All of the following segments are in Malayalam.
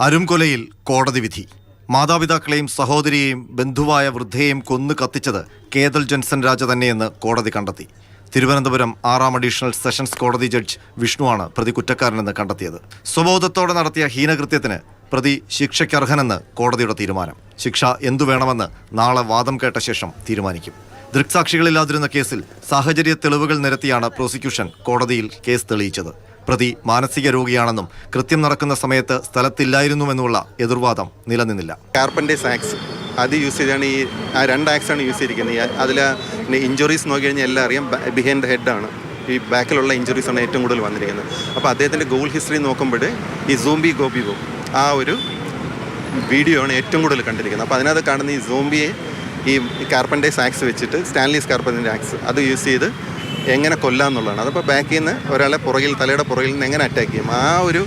അരുംകൊലയിൽ കോടതി വിധി. മാതാപിതാക്കളെയും സഹോദരിയെയും ബന്ധുവായ വൃദ്ധയെയും കൊന്നു കത്തിച്ചത് കേതൽ ജൻസൺ രാജ തന്നെയെന്ന് കോടതി കണ്ടെത്തി. തിരുവനന്തപുരം ആറാം അഡീഷണൽ സെഷൻസ് കോടതി ജഡ്ജ് വിഷ്ണുവാണ് പ്രതി കുറ്റക്കാരനെന്ന് കണ്ടെത്തിയത്. സ്വബോധത്തോടെ നടത്തിയ ഹീനകൃത്യത്തിന് പ്രതി ശിക്ഷയ്ക്കർഹനെന്ന് കോടതിയുടെ തീരുമാനം. ശിക്ഷ എന്തു വേണമെന്ന് നാളെ വാദം കേട്ട ശേഷം തീരുമാനിക്കും. ദൃക്സാക്ഷികളില്ലാതിരുന്ന കേസിൽ സാഹചര്യ തെളിവുകൾ നിരത്തിയാണ് പ്രോസിക്യൂഷൻ കോടതിയിൽ കേസ് തെളിയിച്ചത്. പ്രതി മാനസിക രോഗിയാണെന്നും കൃത്യം നടക്കുന്ന സമയത്ത് സ്ഥലത്തില്ലായിരുന്നുവെന്നുള്ള എതിർവാദം നിലനിന്നില്ല. കാർപ്പന്റേസ് ആക്സ് അത് യൂസ് ചെയ്താണ് ഈ ആ രണ്ട് ആണ് യൂസ് ചെയ്തിരിക്കുന്നത്. അതിൽ ഇഞ്ചുറീസ് നോക്കി കഴിഞ്ഞാൽ എല്ലാം അറിയാം. ബിഹൈൻഡ് ദ ഹെഡാണ് ഈ ബാക്കിലുള്ള ഇഞ്ചുറീസ് ആണ് ഏറ്റവും കൂടുതൽ വന്നിരിക്കുന്നത്. അപ്പോൾ അദ്ദേഹത്തിന്റെ ഗോൾ ഹിസ്റ്ററി നോക്കുമ്പോൾ ഈ സോംബി ഗോപി ഗോ ആ ഒരു വീഡിയോ ആണ് ഏറ്റവും കൂടുതൽ കണ്ടിരിക്കുന്നത്. അപ്പോൾ അതിനകത്ത് കാണുന്ന ഈ സോംബിയെ ഈ കാർപ്പന്റെ ആക്സ് വെച്ചിട്ട് സ്റ്റാൻലീസ് കാർപ്പന്റേസ് ആക്സ് അത് യൂസ് ചെയ്ത് എങ്ങനെ കൊല്ലാന്നുള്ളതാണ്. അതപ്പോൾ ബാക്കിൽ നിന്ന് ഒരാളെ പുറകിൽ തലയുടെ പുറകിൽ നിന്ന് എങ്ങനെ അറ്റാക്ക് ചെയ്യും? ആ ഒരു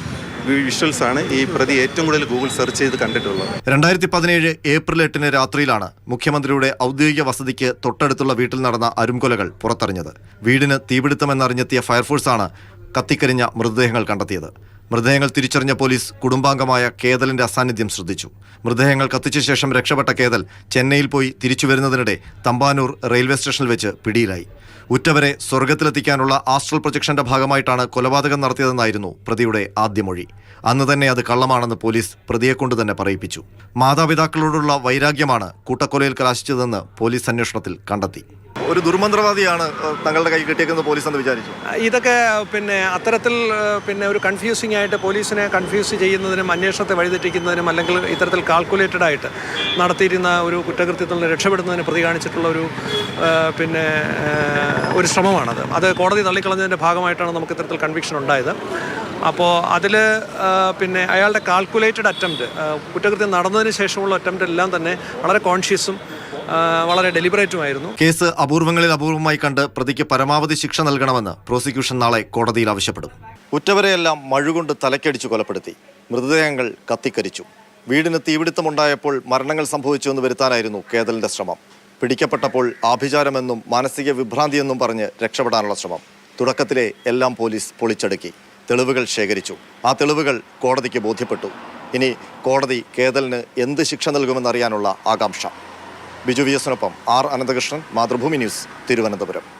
വിഷ്വൽസ് ആണ് ഈ പ്രതി ഏറ്റവും കൂടുതൽ ഗൂഗിൾ സെർച്ച് ചെയ്ത് കണ്ടിട്ടുള്ളത്. രണ്ടായിരത്തി പതിനേഴ് ഏപ്രിൽ എട്ടിന് രാത്രിയിലാണ് മുഖ്യമന്ത്രിയുടെ ഔദ്യോഗിക വസതിക്ക് തൊട്ടടുത്തുള്ള വീട്ടിൽ നടന്ന അരുംകൊലകൾ പുറത്തറിഞ്ഞത്. വീടിന് തീപിടുത്തമെന്നറിഞ്ഞെത്തിയ ഫയർഫോഴ്സാണ് കത്തിക്കരിഞ്ഞ മൃതദേഹങ്ങൾ കണ്ടെത്തിയത്. മൃതദേഹങ്ങൾ തിരിച്ചറിഞ്ഞ പോലീസ് കുടുംബാംഗമായ കേതലിന്റെ അസാന്നിധ്യം ശ്രദ്ധിച്ചു. മൃതദേഹങ്ങൾ കത്തിച്ച ശേഷം രക്ഷപ്പെട്ട കേതൽ ചെന്നൈയിൽ പോയി തിരിച്ചു വരുന്നതിനിടെ തമ്പാനൂർ റെയിൽവേ സ്റ്റേഷനിൽ വെച്ച് പിടിയിലായി. ഉറ്റവരെ സ്വർഗത്തിലെത്തിക്കാനുള്ള ആസ്ട്രൽ പ്രൊജക്ഷന്റെ ഭാഗമായിട്ടാണ് കൊലപാതകം നടത്തിയതെന്നായിരുന്നു പ്രതിയുടെ ആദ്യ മൊഴി. അന്ന് തന്നെ അത് കള്ളമാണെന്ന് പോലീസ് പ്രതിയെക്കൊണ്ട് തന്നെ പറയിപ്പിച്ചു. മാതാപിതാക്കളോടുള്ള വൈരാഗ്യമാണ് കൂട്ടക്കൊലയിൽ കലാശിച്ചതെന്ന് പോലീസ് അന്വേഷണത്തിൽ കണ്ടെത്തി. ഒരു ദുർമന്ത്രവാദിയാണ് തങ്ങളുടെ കൈ കിട്ടിയേക്കുന്നത് പോലീസ് എന്ന് വിചാരിച്ചു. ഇതൊക്കെ പിന്നെ അത്തരത്തിൽ പിന്നെ ഒരു കൺഫ്യൂസിംഗ് ആയിട്ട് പോലീസിനെ കൺഫ്യൂസ് ചെയ്യുന്നതിനും അന്വേഷണത്തെ വഴിതെറ്റിക്കുന്നതിനും അല്ലെങ്കിൽ ഇത്തരത്തിൽ കാൽക്കുലേറ്റഡ് ആയിട്ട് നടത്തിയിരുന്ന ഒരു കുറ്റകൃത്യത്തിൽ നിന്ന് രക്ഷപ്പെടുന്നതിന് പ്രതി കാണിച്ചിട്ടുള്ള ഒരു പിന്നെ ഒരു ശ്രമമാണത്. അത് കോടതി തള്ളിക്കളഞ്ഞതിന്റെ ഭാഗമായിട്ടാണ് നമുക്ക് ഇത്തരത്തിൽ കൺവിക്ഷൻ ഉണ്ടായത്. അപ്പോൾ അതിൽ പിന്നെ അയാളുടെ കാൽക്കുലേറ്റഡ് അറ്റംപ്റ്റ് കുറ്റകൃത്യം നടന്നതിന് ശേഷമുള്ള അറ്റംപ്റ്റ് എല്ലാം തന്നെ വളരെ കോൺഷ്യസും വളരെ ഡെലിബറേറ്റുമായിരുന്നു. കേസ് അപൂർവങ്ങളിൽ അപൂർവമായി കണ്ട് പ്രതിക്ക് പരമാവധി ശിക്ഷ നൽകണമെന്ന് പ്രോസിക്യൂഷൻ നാളെ കോടതിയിൽ ആവശ്യപ്പെടും. ഉറ്റവരെയെല്ലാം മഴുകൊണ്ട് തലക്കടിച്ചു കൊലപ്പെടുത്തി. മൃതദേഹങ്ങൾ കത്തിക്കരിച്ചു. വീടിന് തീപിടുത്തമുണ്ടായപ്പോൾ മരണങ്ങൾ സംഭവിച്ചുവെന്ന് വരുത്താനായിരുന്നു കേതലിന്റെ ശ്രമം. പിടിക്കപ്പെട്ടപ്പോൾ ആഭിചാരമെന്നും മാനസിക വിഭ്രാന്തിയെന്നും പറഞ്ഞ് രക്ഷപ്പെടാനുള്ള ശ്രമം. തുടക്കത്തിലെ എല്ലാം പോലീസ് പൊളിച്ചടുക്കി. തെളിവുകൾ ശേഖരിച്ചു. ആ തെളിവുകൾ കോടതിക്ക് ബോധ്യപ്പെട്ടു. ഇനി കോടതി കേതലിന് എന്ത് ശിക്ഷ നൽകുമെന്നറിയാനുള്ള ആകാംക്ഷ. ബിജു വി എസിനൊപ്പം ആർ അനന്തകൃഷ്ണൻ മാതൃഭൂമി ന്യൂസ് തിരുവനന്തപുരം.